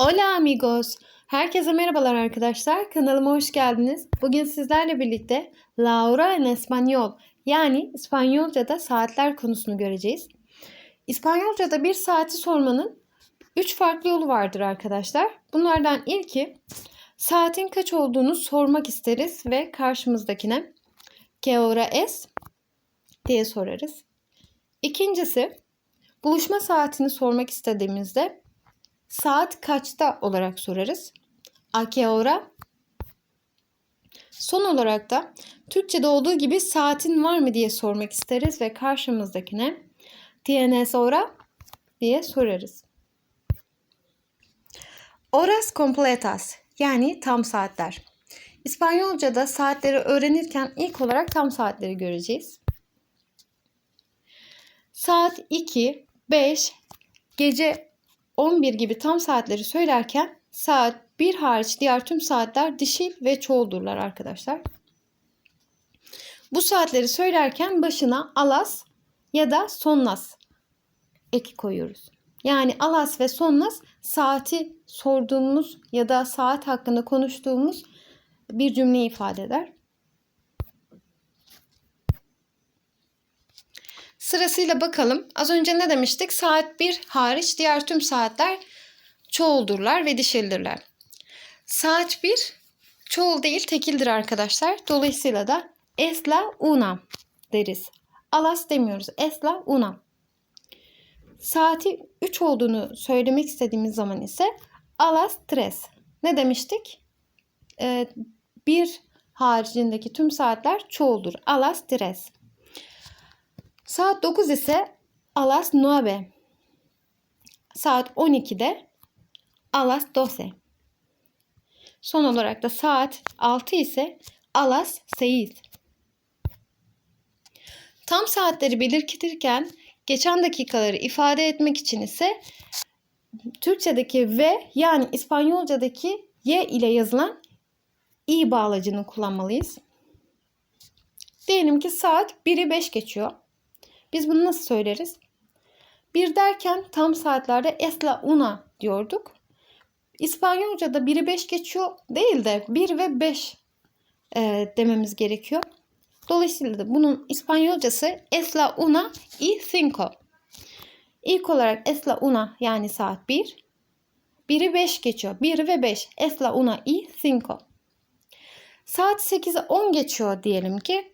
Hola amigos. Herkese merhabalar arkadaşlar. Kanalıma hoş geldiniz. Bugün sizlerle birlikte La hora en español yani İspanyolca'da saatler konusunu göreceğiz. İspanyolca'da bir saati sormanın 3 farklı yolu vardır arkadaşlar. Bunlardan ilki saatin kaç olduğunu sormak isteriz ve karşımızdakine ¿Qué hora es? diye sorarız. İkincisi buluşma saatini sormak istediğimizde saat kaçta olarak sorarız. A qué hora? Son olarak da Türkçe'de olduğu gibi saatin var mı diye sormak isteriz ve karşımızdakine tienes hora diye sorarız. Horas completas yani tam saatler. İspanyolca'da saatleri öğrenirken ilk olarak tam saatleri göreceğiz. Saat 2, 5, gece 11 gibi tam saatleri söylerken saat 1 hariç diğer tüm saatler dişil ve çoğuldurlar arkadaşlar. Bu saatleri söylerken başına alas ya da sonnas eki koyuyoruz. Yani alas ve sonnas saati sorduğumuz ya da saat hakkında konuştuğumuz bir cümle ifade eder. Sırasıyla bakalım. Az önce ne demiştik? Saat 1 hariç diğer tüm saatler çoğuldurlar ve dişildirler. Saat 1 çoğul değil tekildir arkadaşlar. Dolayısıyla da es la una deriz. Alas demiyoruz. Es la una. Saati 3 olduğunu söylemek istediğimiz zaman ise alas tres. Ne demiştik? Ee, bir haricindeki tüm saatler çoğuldur. Alas tres. Saat 9 ise alas nueve. Saat 12'de alas doce. Son olarak da saat 6 ise alas seis. Tam saatleri belirtirken geçen dakikaları ifade etmek için ise Türkçedeki ve yani İspanyolcadaki y ile yazılan i bağlacını kullanmalıyız. Diyelim ki saat 1'i 5 geçiyor. Biz bunu nasıl söyleriz? Bir derken tam saatlerde es la una diyorduk. İspanyolca'da 1'i 5 geçiyor değil de 1 ve 5 e, dememiz gerekiyor. Dolayısıyla da bunun İspanyolcası es la una y cinco. İlk olarak es la una yani saat 1. 1'i 5 geçiyor. 1 ve 5. Es la una y cinco. Saat 8'e 10 geçiyor diyelim ki.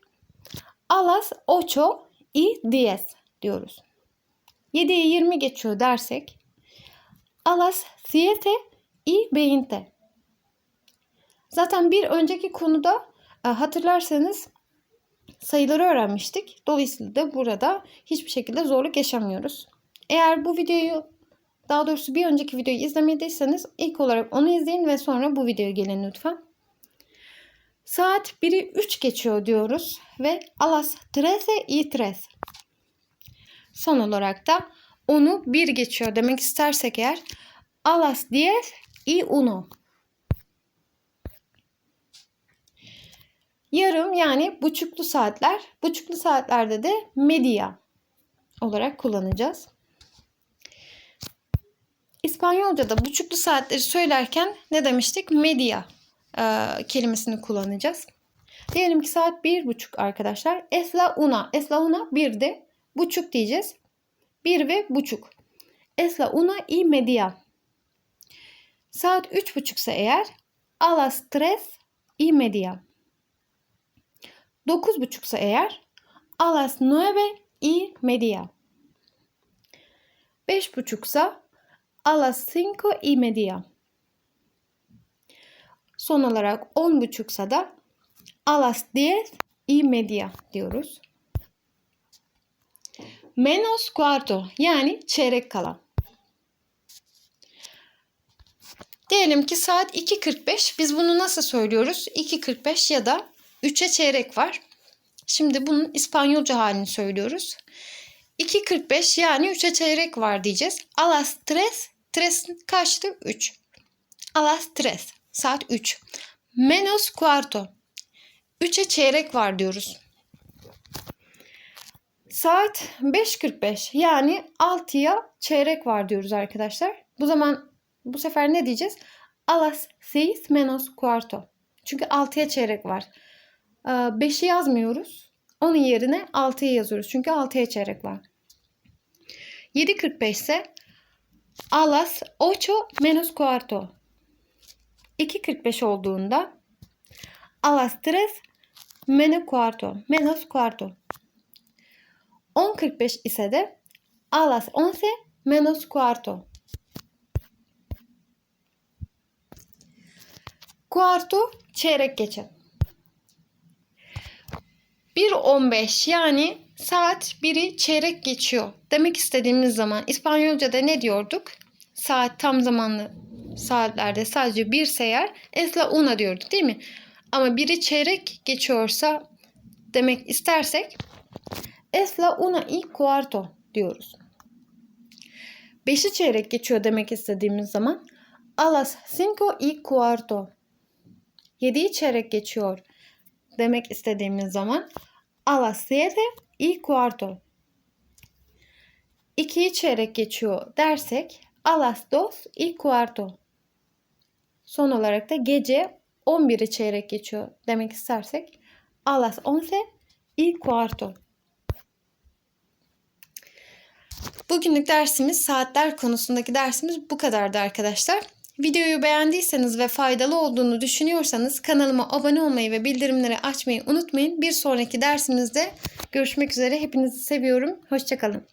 A las ocho y diez diyoruz. 7'ye 20 geçiyor dersek. A las siete y veinte. Zaten bir önceki konuda e, hatırlarsanız sayıları öğrenmiştik. Dolayısıyla da burada hiçbir şekilde zorluk yaşamıyoruz. Eğer bu videoyu daha doğrusu bir önceki videoyu izlemediyseniz ilk olarak onu izleyin ve sonra bu videoya gelin lütfen. Saat 1'i 3 geçiyor diyoruz ve alas 13 y 3. Son olarak da onu 1 geçiyor demek istersek eğer alas 10 y 1. Yarım yani buçuklu saatler. Buçuklu saatlerde de media olarak kullanacağız. İspanyolca'da buçuklu saatleri söylerken ne demiştik? Media e, kelimesini kullanacağız. Diyelim ki saat bir buçuk arkadaşlar. Es la una. Es la una bir de buçuk diyeceğiz. Bir ve buçuk. Es la una y media. Saat üç buçuksa eğer a las tres y media. Dokuz buçuksa eğer a las nueve y media. Beş buçuksa a las cinco y media. Son olarak 10 buçuksa da a las 10 y media diyoruz. Menos cuarto yani çeyrek kala. Diyelim ki saat 2.45. Biz bunu nasıl söylüyoruz? 2.45 ya da 3'e çeyrek var. Şimdi bunun İspanyolca halini söylüyoruz. 2.45 yani 3'e çeyrek var diyeceğiz. A las 3. 3 kaçtı? 3. A las 3. Saat 3. Menos cuarto. 3'e çeyrek var diyoruz. Saat 5.45 yani 6'ya çeyrek var diyoruz arkadaşlar. Bu zaman Bu sefer ne diyeceğiz? A las seis menos cuarto. Çünkü 6'ya çeyrek var. 5'i yazmıyoruz. Onun yerine 6'yı yazıyoruz. Çünkü 6'ya çeyrek var. 7.45 ise a las ocho menos cuarto. 2.45 olduğunda a las menos cuarto. Menos cuarto. 10.45 ise de a las once menos cuarto. Cuarto çeyrek geçe. 1.15 yani saat 1'i çeyrek geçiyor. Demek istediğimiz zaman İspanyolca'da ne diyorduk? Saat tam zamanlı saatlerde sadece bir seyer es la una diyorduk değil mi? Ama 1'i çeyrek geçiyorsa demek istersek es la una y cuarto diyoruz. 5'i çeyrek geçiyor demek istediğimiz zaman a las cinco y cuarto. 7'yi çeyrek geçiyor demek istediğimiz zaman a las siete y cuarto. 2'yi çeyrek geçiyor dersek a las dos y cuarto. Son olarak da gece 11'i çeyrek geçiyor demek istersek a las once y cuarto. Bugünlük dersimiz saatler konusundaki dersimiz bu kadardı arkadaşlar. Videoyu beğendiyseniz ve faydalı olduğunu düşünüyorsanız kanalıma abone olmayı ve bildirimleri açmayı unutmayın. Bir sonraki dersimizde görüşmek üzere. Hepinizi seviyorum. Hoşçakalın.